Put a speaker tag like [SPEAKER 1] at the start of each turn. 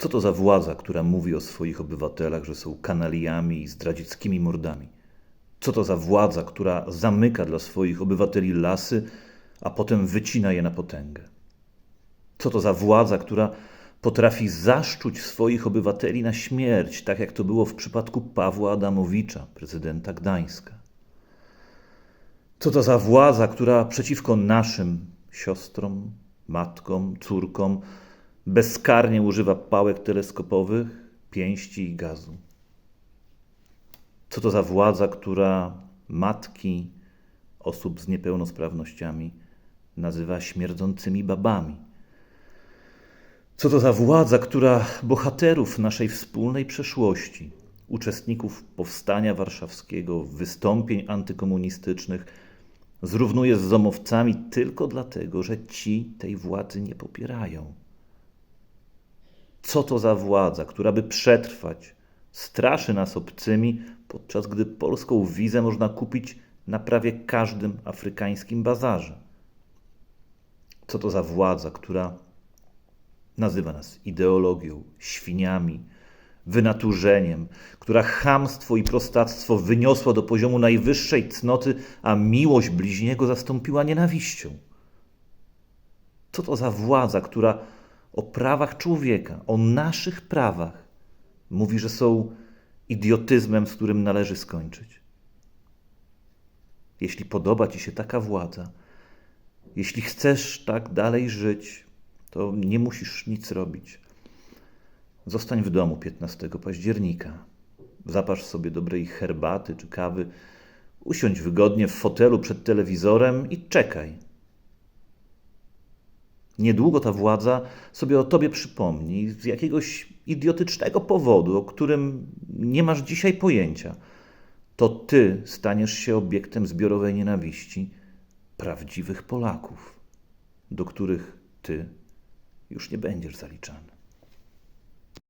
[SPEAKER 1] Co to za władza, która mówi o swoich obywatelach, że są kanaliami i zdradzieckimi mordami? Co to za władza, która zamyka dla swoich obywateli lasy, a potem wycina je na potęgę? Co to za władza, która potrafi zaszczuć swoich obywateli na śmierć, tak jak to było w przypadku Pawła Adamowicza, prezydenta Gdańska? Co to za władza, która przeciwko naszym siostrom, matkom, córkom bezkarnie używa pałek teleskopowych, pięści i gazu? Co to za władza, która matki osób z niepełnosprawnościami nazywa śmierdzącymi babami? Co to za władza, która bohaterów naszej wspólnej przeszłości, uczestników powstania warszawskiego, wystąpień antykomunistycznych, zrównuje z zomowcami tylko dlatego, że ci tej władzy nie popierają? Co to za władza, która by przetrwać, straszy nas obcymi, podczas gdy polską wizę można kupić na prawie każdym afrykańskim bazarze? Co to za władza, która nazywa nas ideologią, świniami, wynaturzeniem, która chamstwo i prostactwo wyniosła do poziomu najwyższej cnoty, a miłość bliźniego zastąpiła nienawiścią? Co to za władza, która o prawach człowieka, o naszych prawach mówi, że są idiotyzmem, z którym należy skończyć? Jeśli podoba ci się taka władza, jeśli chcesz tak dalej żyć, to nie musisz nic robić. Zostań w domu 15 października. Zapasz sobie dobrej herbaty czy kawy, usiądź wygodnie w fotelu przed telewizorem i czekaj. Niedługo ta władza sobie o tobie przypomni z jakiegoś idiotycznego powodu, o którym nie masz dzisiaj pojęcia. To ty staniesz się obiektem zbiorowej nienawiści prawdziwych Polaków, do których ty już nie będziesz zaliczany.